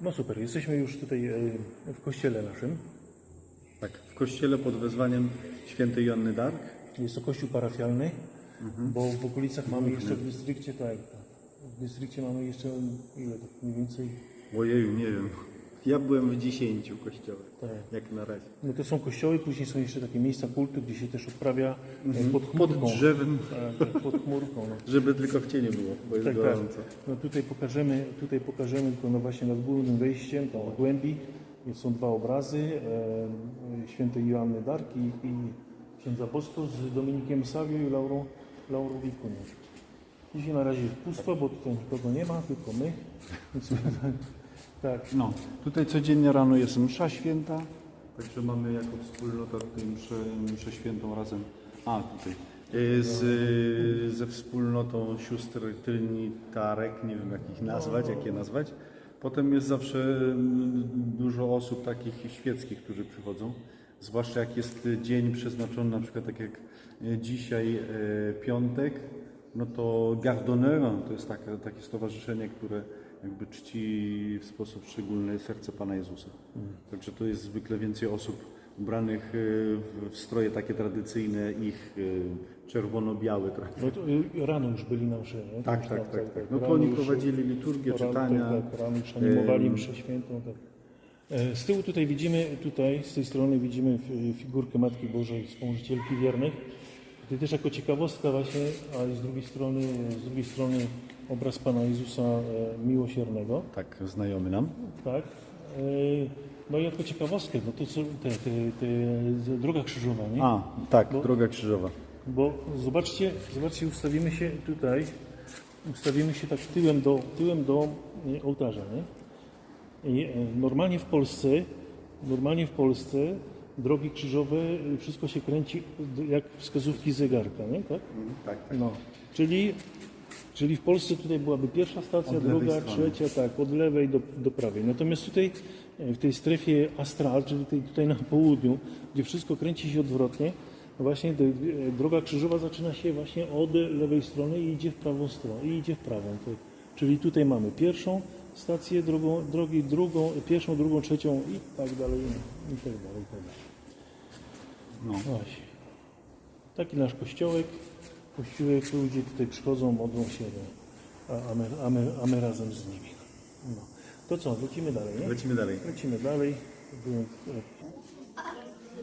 No super, jesteśmy już tutaj e, w kościele naszym. Tak, w kościele pod wezwaniem świętej Joanny Dark. Jest to kościół parafialny, bo w okolicach mamy jeszcze w dystrykcie, tak, tak. W dystrykcie mamy jeszcze, ile tak mniej więcej, Ojeju, nie wiem. Ja byłem w dziesięciu kościołach, tak. jak na razie. No to są kościoły, później są jeszcze takie miejsca kultu, gdzie się też odprawia e, pod Pod chmurką. drzewem, Tak, tak, pod chmurką. No. żeby tylko w cieniu było, bo jest Tak, tak. gorąco. No tutaj pokażemy, tutaj pokażemy tylko no właśnie nad głównym wejściem, tam w głębi są dwa obrazy e, świętej Joanny Dark i, i księdza Bosko z Dominikiem Savio i Laurą, Laurą Wikunie. Dzisiaj na razie jest pusto, bo tutaj nikogo nie ma, tylko my. Więc, tak, No, tutaj codziennie rano jest msza święta, także mamy jako wspólnota tutaj mszę, mszę świętą razem. A, tutaj. Y, Z, y, ze wspólnotą sióstr Trinitarek, nie wiem jak ich nazwać, jak je nazwać. Potem jest zawsze dużo osób takich świeckich, którzy przychodzą. Zwłaszcza jak jest dzień przeznaczony, na przykład tak jak y, dzisiaj piątek, no to Gardonneur to jest takie, takie stowarzyszenie, które jakby czci w sposób szczególny serce Pana Jezusa. Także to jest zwykle więcej osób ubranych y, w- stroje takie tradycyjne, ich y, czerwono-białe trochę. no to y, rano już byli na mszy, nie? Tak, tak, tam, tak, tak. No to oni prowadzili liturgię, czytania. Tak, tak, rano już animowali mszę świętą. Tak. E, Z tyłu tutaj widzimy, tutaj z tej strony widzimy figurkę Matki Bożej, wspomożycielki wiernych. Tutaj też jako ciekawostka właśnie, a z drugiej strony, z drugiej strony obraz Pana Jezusa e, Miłosiernego. Tak, znajomy nam. Tak. E, No i jako ciekawostkę, no to co, te, te, te, droga krzyżowa, nie? A, tak, Bo- droga krzyżowa. Bo zobaczcie, zobaczcie, ustawimy się tutaj, ustawimy się tak tyłem do, tyłem do ołtarza, nie? I e, normalnie w Polsce, normalnie w Polsce drogi krzyżowe, wszystko się kręci jak wskazówki zegarka, nie? Tak? Tak, No, czyli, czyli w Polsce tutaj byłaby pierwsza stacja, Od druga, trzecia, tak, od lewej do, do prawej. Natomiast tutaj e, w tej strefie astral, czyli tej, tutaj na południu, gdzie wszystko kręci się odwrotnie, właśnie e, droga krzyżowa zaczyna się właśnie od lewej strony i idzie w prawą stronę, i idzie w prawą. Tak. Czyli tutaj mamy pierwszą stację, drugą, drogi, drugą, pierwszą, drugą, trzecią i tak dalej, i tak dalej, i tak dalej. No. Właśnie. Taki nasz kościołek. Kościółek, ludzie tutaj przychodzą, modlą się, no, a, a, my, a, my, a my razem z nimi. No. To co, lecimy dalej, nie? Lecimy dalej. Lecimy dalej. Byłem,